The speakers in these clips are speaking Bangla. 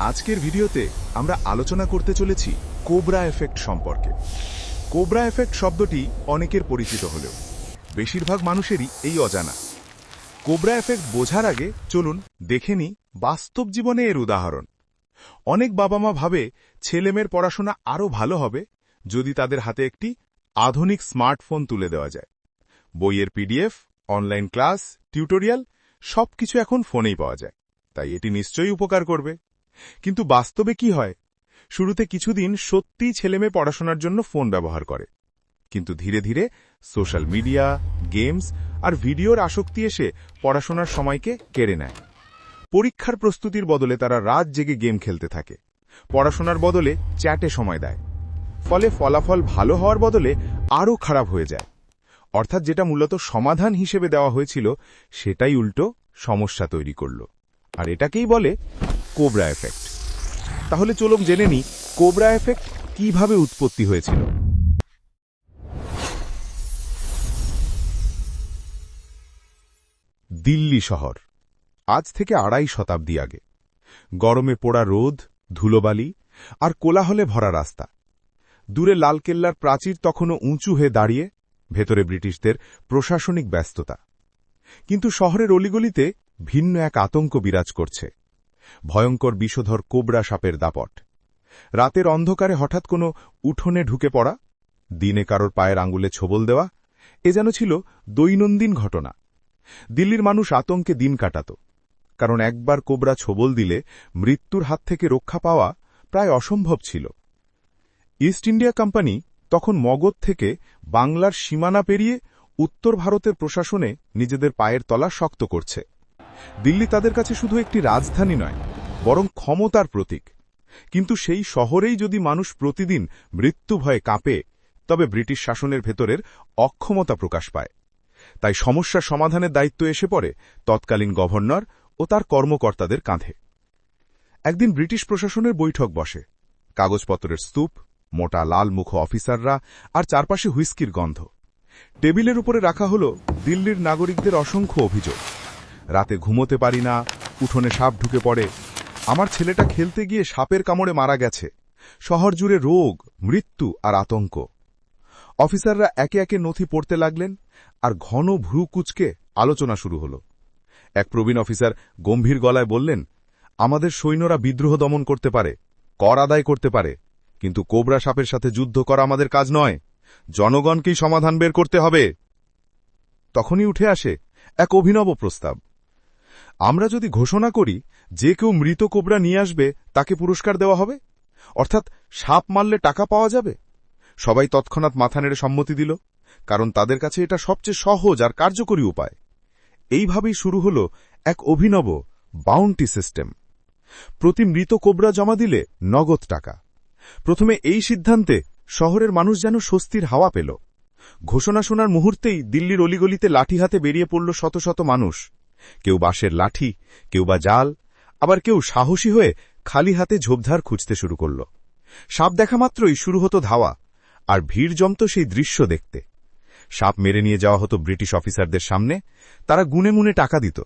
আজকের ভিডিওতে আমরা আলোচনা করতে চলেছি কোবরা এফেক্ট সম্পর্কে। কোবরা এফেক্ট শব্দটি অনেকের পরিচিত হলেও, বেশিরভাগ মানুষেরই এই অজানা। কোবরা এফেক্ট বোঝার আগে চলুন দেখে নিই বাস্তব জীবনে এর উদাহরণ। অনেক বাবা মা ভাবে ছেলেমেয়ের পড়াশোনা আরও ভালো হবে যদি তাদের হাতে একটি আধুনিক স্মার্টফোন তুলে দেওয়া যায়। বইয়ের পিডিএফ, অনলাইন ক্লাস, টিউটোরিয়াল সবকিছু এখন ফোনেই পাওয়া যায়। তাই এটি নিশ্চয়ই উপকার করবে। কিন্তু বাস্তবে কি হয়? শুরুতে কিছুদিন সত্যিই ছেলেমেয়ে পড়াশোনার জন্য ফোন ব্যবহার করে। কিন্তু ধীরে ধীরে সোশ্যাল মিডিয়া, গেমস আর ভিডিওর আসক্তি এসে পড়াশোনার সময়কে কেড়ে নেয়। পরীক্ষার প্রস্তুতির বদলে তারা রাত জেগে গেম খেলতে থাকে। পড়াশোনার বদলে চ্যাটে সময় দেয়। ফলে ফলাফল ভালো হওয়ার বদলে আরও খারাপ হয়ে যায়। অর্থাৎ যেটা মূলত সমাধান হিসেবে দেওয়া হয়েছিল, সেটাই উল্টো সমস্যা তৈরি করল। আর এটাকেই বলে কোবরা এফেক্ট। তাহলে চলুন জেনে নি কোবরা এফেক্ট কীভাবে উৎপত্তি হয়েছিল। দিল্লি শহর, আজ থেকে আড়াই শতাব্দী আগে। গরমে পোড়া রোদ, ধুলোবালি আর কোলাহলে ভরা রাস্তা। দূরে লালকেল্লার প্রাচীর তখনও উঁচু হয়ে দাঁড়িয়ে ভেতরে ব্রিটিশদের প্রশাসনিক ব্যস্ততা। কিন্তু শহরের অলিগলিতে ভিন্ন এক আতঙ্ক বিরাজ করছে। ভয়ঙ্কর বিষধর কোবরা সাপের দাপট। রাতের অন্ধকারে হঠাৎ কোনো উঠোনে ঢুকে পড়া, দিনে কারোর পায়ের আঙুলে ছোবল দেওয়া, এ যেন ছিল দৈনন্দিন ঘটনা। দিল্লির মানুষ আতঙ্কে দিন কাটাত, কারণ একবার কোবরা ছোবল দিলে মৃত্যুর হাত থেকে রক্ষা পাওয়া প্রায় অসম্ভব ছিল। ইস্ট ইন্ডিয়া কোম্পানি তখন মগধ থেকে বাংলার সীমানা পেরিয়ে উত্তর ভারতের প্রশাসনে নিজেদের পায়ের তলা শক্ত করছে। দিল্লি তাদের কাছে শুধু একটি রাজধানী নয়, বরং ক্ষমতার প্রতীক। কিন্তু সেই শহরেই যদি মানুষ প্রতিদিন মৃত্যু ভয়ে কাঁপে, তবে ব্রিটিশ শাসনের ভেতরের অক্ষমতা প্রকাশ পায়। তাই সমস্যার সমাধানের দায়িত্ব এসে পড়ে তৎকালীন গভর্নর ও তার কর্মকর্তাদের কাঁধে। একদিন ব্রিটিশ প্রশাসনের বৈঠক বসে। কাগজপত্রের স্তূপ, মোটা লাল মুখ অফিসাররা আর চারপাশে হুইস্কির গন্ধ। টেবিলের উপরে রাখা হল দিল্লির নাগরিকদের অসংখ্য অভিযোগ। রাতে ঘুমোতে পারি না, উঠোনে সাপ ঢুকে পড়ে। আমার ছেলেটা খেলতে গিয়ে সাপের কামড়ে মারা গেছে। শহর জুড়ে রোগ, মৃত্যু আর আতঙ্ক। অফিসাররা একে একে নথি পড়তে লাগলেন আর ঘন ভ্রু কুচকে আলোচনা শুরু হল। এক প্রবীণ অফিসার গম্ভীর গলায় বললেন, আমাদের সৈন্যরা বিদ্রোহ দমন করতে পারে, কর আদায় করতে পারে, কিন্তু কোবরা সাপের সাথে যুদ্ধ করা আমাদের কাজ নয়। জনগণকেই সমাধান বের করতে হবে। তখনই উঠে আসে এক অভিনব প্রস্তাব। আমরা যদি ঘোষণা করি যে কেউ মৃত কোবরা নিয়ে আসবে, তাকে পুরস্কার দেওয়া হবে? অর্থাৎ সাপ মারলে টাকা পাওয়া যাবে? সবাই তৎক্ষণাৎ মাথা নেড়ে সম্মতি দিল, কারণ তাদের কাছে এটা সবচেয়ে সহজ আর কার্যকরী উপায়। এইভাবেই শুরু হল এক অভিনব বাউন্টি সিস্টেম প্রতি মৃত কোবরা জমা দিলে নগদ টাকা। প্রথমে এই সিদ্ধান্তে শহরের মানুষ যেন স্বস্তির হাওয়া পেল। ঘোষণা শোনার মুহূর্তেই দিল্লির অলিগলিতে লাঠি হাতে বেরিয়ে পড়ল শত শত মানুষ। কেউ বাঁশের লাঠি, কেউ বা জাল, আবার কেউ সাহসী হয়ে খালি হাতে ঝোপধার খুঁজতে শুরু করল। সাপ দেখা মাত্রই শুরু হতো ধাওয়া, আর ভিড় জমত সেই দৃশ্য দেখতে। সাপ মেরে নিয়ে যাওয়া হতো ব্রিটিশ অফিসারদের সামনে, তারা গুনে গুনে টাকা দিত।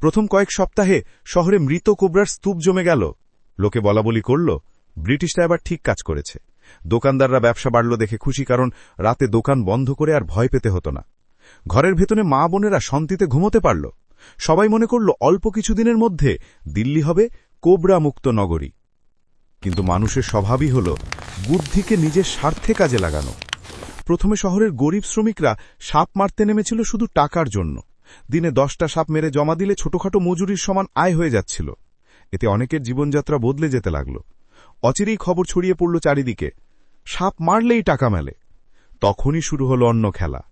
প্রথম কয়েক সপ্তাহে শহরে মৃত কোবরার স্তূপ জমে গেল। লোকে বলাবলি করল, ব্রিটিশরা এবার ঠিক কাজ করেছে। দোকানদাররা ব্যবসা বাড়ল দেখে খুশি, কারণ রাতে দোকান বন্ধ করে আর ভয় পেতে হতো না। ঘরের ভেতরে মা বোনেরা শান্তিতে ঘুমোতে পারল। সবাই মনে করল অল্প কিছুদিনের মধ্যে দিল্লি হবে কোবরা মুক্ত নগরী। কিন্তু মানুষের স্বভাবই হল বুদ্ধিকে নিজের স্বার্থে কাজে লাগানো। প্রথমে শহরের গরিব শ্রমিকরা সাপ মারতে নেমেছিল শুধু টাকার জন্য। দিনে দশটা সাপ মেরে জমা দিলে ছোটখাটো মজুরির সমান আয় হয়ে যাচ্ছিল। এতে অনেকের জীবনযাত্রা বদলে যেতে লাগল। অচিরেই খবর ছড়িয়ে পড়ল চারিদিকে। সাপ মারলেই টাকা মেলে। তখনই শুরু হল অন্য খেলা।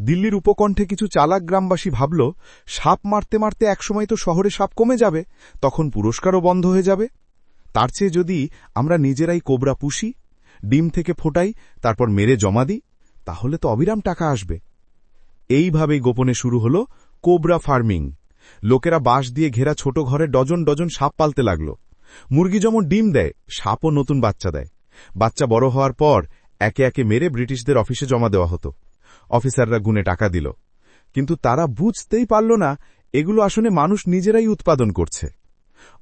দিল্লির উপকণ্ঠে কিছু চালাক গ্রামবাসী ভাবল, সাপ মারতে মারতে একসময় তো শহরে সাপ কমে যাবে, তখন পুরস্কারও বন্ধ হয়ে যাবে। তার চেয়ে যদি আমরা নিজেরাই কোবরা পুষি, ডিম থেকে ফোটাই, তারপর মেরে জমা দিই, তাহলে তো অবিরাম টাকা আসবে। এইভাবেই গোপনে শুরু হল কোবরা ফার্মিং। লোকেরা বাঁশ দিয়ে ঘেরা ছোট ঘরে ডজন ডজন সাপ পালতে লাগল। মুরগি যেমন ডিম দেয়, সাপও নতুন বাচ্চা দেয়। বাচ্চা বড় হওয়ার পর একে একে মেরে ব্রিটিশদের অফিসে জমা দেওয়া হতো। অফিসাররা গুনে টাকা দিল। কিন্তু তারা বুঝতেই পারল না, এগুলো আসলে মানুষ নিজেরাই উৎপাদন করছে।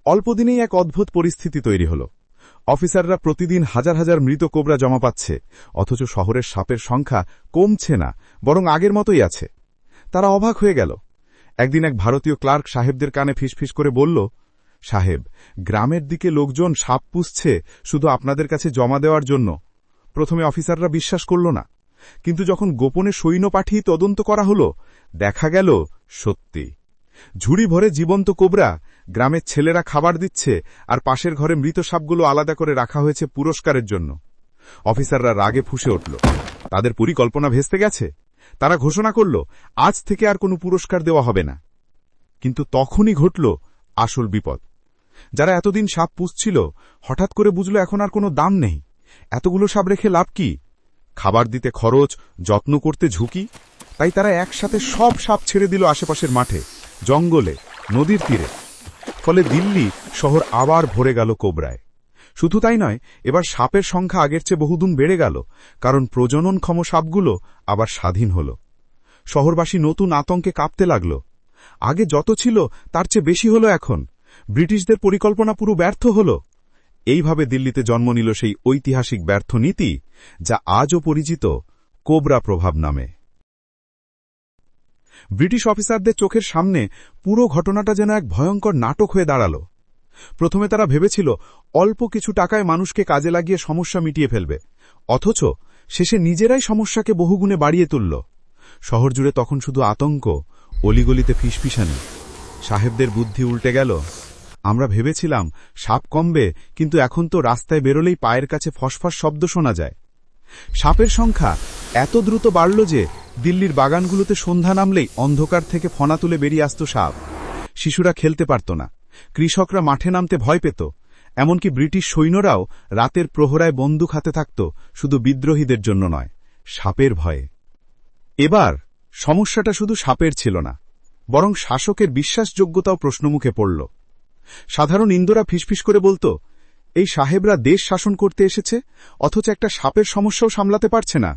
অল্পদিনেই এক অদ্ভুত পরিস্থিতি তৈরি হল। অফিসাররা প্রতিদিন হাজার হাজার মৃত কোবরা জমা পাচ্ছে, অথচ শহরের সাপের সংখ্যা কমছে না, বরং আগের মতোই আছে। তারা অবাক হয়ে গেল। একদিন এক ভারতীয় ক্লার্ক সাহেবদের কানে ফিসফিস করে বলল, সাহেব, গ্রামের দিকে লোকজন সাপ পুষছে শুধু আপনাদের কাছে জমা দেওয়ার জন্য। প্রথমে অফিসাররা বিশ্বাস করল না। কিন্তু যখন গোপনে সৈন্য পাঠিয়ে তদন্ত করা হল, দেখা গেল সত্যি। ঝুড়ি ভরে জীবন্ত কোবরা, গ্রামের ছেলেরা খাবার দিচ্ছে আর পাশের ঘরে মৃত সাপগুলো আলাদা করে রাখা হয়েছে পুরস্কারের জন্য। অফিসাররা রাগে ফুসে উঠল। তাদের পরিকল্পনা ভেস্তে গেছে। তারা ঘোষণা করল, আজ থেকে আর কোনো পুরস্কার দেওয়া হবে না। কিন্তু তখনই ঘটল আসল বিপদ। যারা এতদিন সাপ পুষছিল, হঠাৎ করে বুঝল এখন আর কোনো দাম নেই। এতগুলো সাপ রেখে লাভ কি? খাবার দিতে খরচ, যত্ন করতে ঝুঁকি, তাই তারা একসাথে সব সাপ ছেড়ে দিল আশেপাশের মাঠে, জঙ্গলে, নদীর তীরে। ফলে দিল্লি শহর আবার ভরে গেল কোবরায়। শুধু তাই নয়, এবার সাপের সংখ্যা আগের চেয়ে বহুগুণ বেড়ে গেল, কারণ প্রজননক্ষম সাপগুলো আবার স্বাধীন হল। শহরবাসী নতুন আতঙ্কে কাঁপতে লাগল। আগে যত ছিল, তার চেয়ে বেশি হলো এখন। ব্রিটিশদের পরিকল্পনা পুরো ব্যর্থ হল। এইভাবে দিল্লিতে জন্ম নিল সেই ঐতিহাসিক ব্যর্থ নীতি, যা আজও পরিচিত কোবরা প্রভাব নামে। ব্রিটিশ অফিসারদের চোখের সামনে পুরো ঘটনাটা যেন এক ভয়ঙ্কর নাটক হয়ে দাঁড়াল। প্রথমে তারা ভেবেছিল, অল্প কিছু টাকায় মানুষকে কাজে লাগিয়ে সমস্যা মিটিয়ে ফেলবে, অথচ শেষে নিজেরাই সমস্যাকে বহুগুণে বাড়িয়ে তুলল। শহর জুড়ে তখন শুধু আতঙ্ক, অলিগলিতে ফিসফিসানি। সাহেবদের বুদ্ধি উল্টে গেল আমরা ভেবেছিলাম, সাপ কমবে, কিন্তু এখন তো রাস্তায় বেরোলেই পায়ের কাছে ফসফস শব্দ শোনা যায়। সাপের সংখ্যা এত দ্রুত বাড়ল যে দিল্লির বাগানগুলোতে সন্ধ্যা নামলেই অন্ধকার থেকে ফনা তুলে বেরিয়ে আসত সাপ। শিশুরা খেলতে পারত না। কৃষকরা মাঠে নামতে ভয় পেত। এমনকি ব্রিটিশ সৈন্যরাও রাতের প্রহরায় বন্দুক হাতে থাকত, শুধু বিদ্রোহীদের জন্য নয়, সাপের ভয়ে। এবার সমস্যাটা শুধু সাপের ছিল না, বরং শাসকের বিশ্বাসযোগ্যতাও প্রশ্নমুখে পড়ল। সাধারণ ইন্দোরা ফিসফিস করে বলতো, এই সাহেবরা দেশ শাসন করতে এসেছে, অথচ একটা সাপের সমস্যাও সামলাতে পারছে না।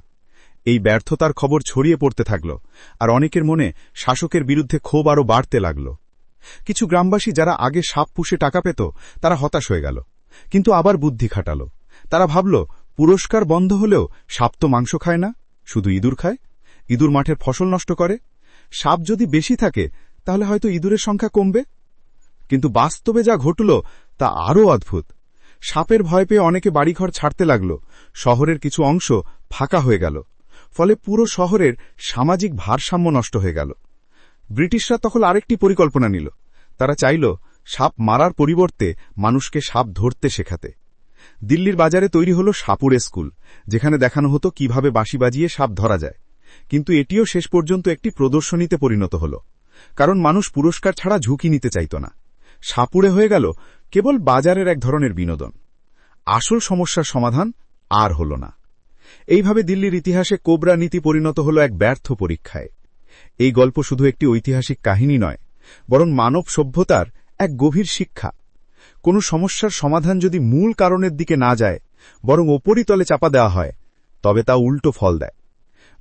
এই ব্যর্থতার খবর ছড়িয়ে পড়তে থাকল, আর অনেকের মনে শাসকের বিরুদ্ধে ক্ষোভ আরও বাড়তে লাগল। কিছু গ্রামবাসী যারা আগে সাপ পুষে টাকা পেত, তারা হতাশ হয়ে গেল, কিন্তু আবার বুদ্ধি খাটাল। তারা ভাবল, পুরস্কার বন্ধ হলেও সাপ তো মাংস খায় না, শুধু ইঁদুর খায়, ইঁদুর মাঠের ফসল নষ্ট করে। সাপ যদি বেশি থাকে, তাহলে হয়তো ইঁদুরের সংখ্যা কমবে। কিন্তু বাস্তবে যা ঘটল, তা আরও অদ্ভুত। সাপের ভয় পেয়ে অনেকে বাড়িঘর ছাড়তে লাগল। শহরের কিছু অংশ ফাঁকা হয়ে গেল। ফলে পুরো শহরের সামাজিক ভারসাম্য নষ্ট হয়ে গেল। ব্রিটিশরা তখন আরেকটি পরিকল্পনা নিল। তারা চাইল সাপ মারার পরিবর্তে মানুষকে সাপ ধরতে শেখাতে। দিল্লির বাজারে তৈরি হল সাপুরে স্কুল, যেখানে দেখানো হতো কীভাবে বাঁশি বাজিয়ে সাপ ধরা যায়। কিন্তু এটিও শেষ পর্যন্ত একটি প্রদর্শনীতে পরিণত হল। কারণ মানুষ পুরস্কার ছাড়া ঝুঁকি নিতে চাইত না। সাপুড়ে হয়ে গেল কেবল বাজারের এক ধরনের বিনোদন। আসল সমস্যার সমাধান আর হল না। এইভাবে দিল্লির ইতিহাসে কোবরা নীতি পরিণত হল এক ব্যর্থ পরীক্ষায়। এই গল্প শুধু একটি ঐতিহাসিক কাহিনী নয়, বরং মানব সভ্যতার এক গভীর শিক্ষা। কোনো সমস্যার সমাধান যদি মূল কারণের দিকে না যায়, বরং ওপরিতলে চাপা দেওয়া হয়, তবে তা উল্টো ফল দেয়।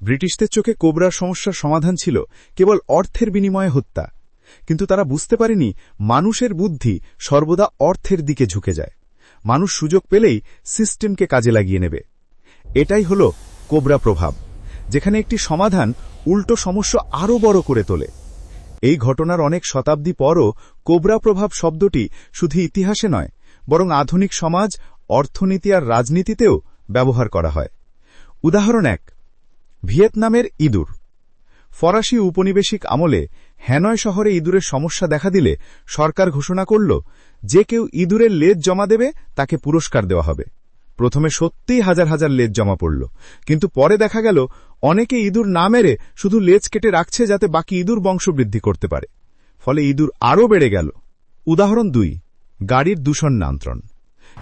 ব্রিটিশদের চোখে কোবরার সমস্যার সমাধান ছিল কেবল অর্থের বিনিময়ে হত্যা কিন্তু তারা বুঝতে পারেনি মানুষের বুদ্ধি সর্বদা অর্থের দিকে ঝুঁকে যায়। মানুষ সুযোগ পেলেই সিস্টেমকে কাজে লাগিয়ে নেবে। এটাই হল কোবরা প্রভাব, যেখানে একটি সমাধান উল্টো সমস্যা আরও বড় করে তোলে। এই ঘটনার অনেক শতাব্দী পরও কোবরা প্রভাব শব্দটি শুধু ইতিহাসে নয়, বরং আধুনিক সমাজ, অর্থনীতি আর রাজনীতিতেও ব্যবহার করা হয়। উদাহরণ এক, ভিয়েতনামের ইঁদুর। ফরাসি উপনিবেশিক আমলে হ্যানয় শহরে ইঁদুরের সমস্যা দেখা দিলে সরকার ঘোষণা করল, যে কেউ ইঁদুরের লেজ জমা দেবে, তাকে পুরস্কার দেওয়া হবে। প্রথমে সত্যিই হাজার হাজার লেজ জমা পড়ল, কিন্তু পরে দেখা গেল, অনেকে ইঁদুর না মেরে শুধু লেজ কেটে রাখছে যাতে বাকি ইঁদুর বংশবৃদ্ধি করতে পারে। ফলে ইঁদুর আরও বেড়ে গেল। উদাহরণ দুই, গাড়ির দূষণ নিয়ন্ত্রণ।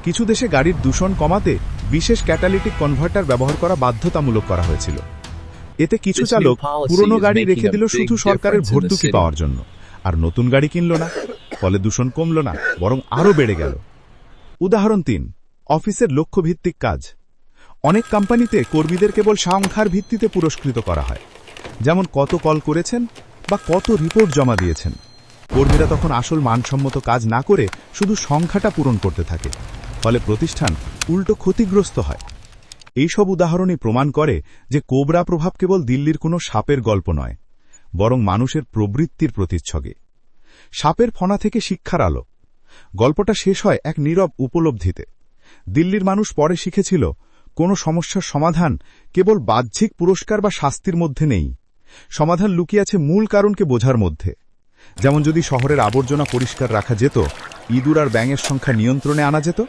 কিছু দেশে গাড়ির দূষণ কমাতে বিশেষ ক্যাটালিটিক কনভার্টার ব্যবহার করা বাধ্যতামূলক করা হয়েছিল। এতে কিছু চালক পুরনো গাড়ি রেখে দিল শুধু সরকারের ভর্তুকি পাওয়ার জন্য। আর নতুন গাড়ি কিনল না ফলে দূষণ কমল না বরং আরও বেড়ে গেল। উদাহরণ তিন অফিসের লক্ষ্যভিত্তিক কাজ। অনেক কোম্পানিতে কর্মীদের কেবল সংখ্যার ভিত্তিতে পুরস্কৃত করা হয়। যেমন কত কল করেছেন বা কত রিপোর্ট জমা দিয়েছেন। কর্মীরা তখন আসল মানসম্মত কাজ না করে শুধু সংখ্যাটা পূরণ করতে থাকে। ফলে প্রতিষ্ঠান উল্টো ক্ষতিগ্রস্ত হয়। এইসব উদাহরণই প্রমাণ করে যে কোবরা প্রভাব কেবল দিল্লির কোনো সাপের গল্প নয়, বরং মানুষের প্রবৃত্তির প্রতিচ্ছগে সাপের ফনা থেকে শিক্ষার আলো। গল্পটা শেষ হয় এক নীরব উপলব্ধিতে। দিল্লির মানুষ পরে শিখেছিল, কোনো সমস্যার সমাধান কেবল বাহ্যিক পুরস্কার বা শাস্তির মধ্যে নেই। সমাধান লুকিয়ে আছে মূল কারণকে বোঝার মধ্যে। যেমন যদি শহরের আবর্জনা পরিষ্কার রাখা যেত, ইঁদুর আর ব্যাঙের সংখ্যা নিয়ন্ত্রণে আনা যেত,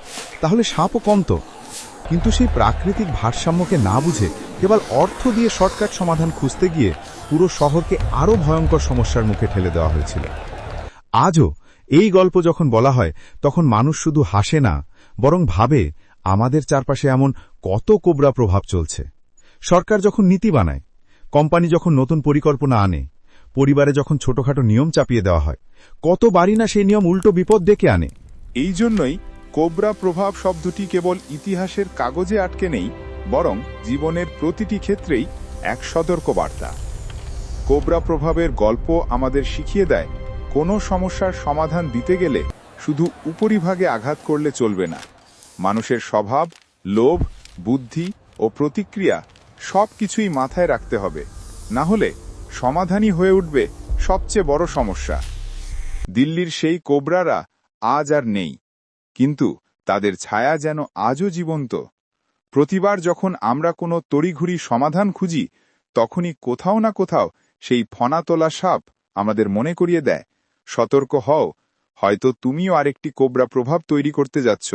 তাহলে সাপও কমত। কিন্তু সেই প্রাকৃতিক ভারসাম্যকে না বুঝে কেবল অর্থ দিয়ে শর্টকাট সমাধান খুঁজতে গিয়ে পুরো শহরকে আরও ভয়ঙ্কর সমস্যার মুখে ঠেলে দেওয়া হয়েছিল। আজও এই গল্প যখন বলা হয়, তখন মানুষ শুধু হাসে না, বরং ভাবে আমাদের চারপাশে এমন কত কোবরা প্রভাব চলছে। সরকার যখন নীতি বানায়, কোম্পানি যখন নতুন পরিকল্পনা আনে, পরিবারে যখন ছোটখাটো নিয়ম চাপিয়ে দেওয়া হয়, কত বাড়ি না সেই নিয়ম উল্টো বিপদ ডেকে আনে। এই জন্যই কোবরা প্রভাব শব্দটি কেবল ইতিহাসের কাগজে আটকে নেই, বরং জীবনের প্রতিটি ক্ষেত্রেই এক সতর্ক বার্তা কোবরা প্রভাবের গল্প আমাদের শিখিয়ে দেয়, কোনো সমস্যার সমাধান দিতে গেলে শুধু উপরিভাগে আঘাত করলে চলবে না। মানুষের স্বভাব, লোভ, বুদ্ধি ও প্রতিক্রিয়া সব কিছুই মাথায় রাখতে হবে, না হলে সমাধানই হয়ে উঠবে সবচেয়ে বড় সমস্যা। দিল্লির সেই কোবরারা আজ আর নেই। কিন্তু তাদের ছায়া যেন আজও জীবন্ত। প্রতিবার যখন আমরা কোনো তড়িঘুড়ি সমাধান খুঁজি, তখনই কোথাও না কোথাও সেই ফনা তোলা সাপ আমাদের মনে করিয়ে দেয়, সতর্ক হও, হয়তো তুমিও আরেকটি কোবরা প্রভাব তৈরি করতে যাচ্ছ।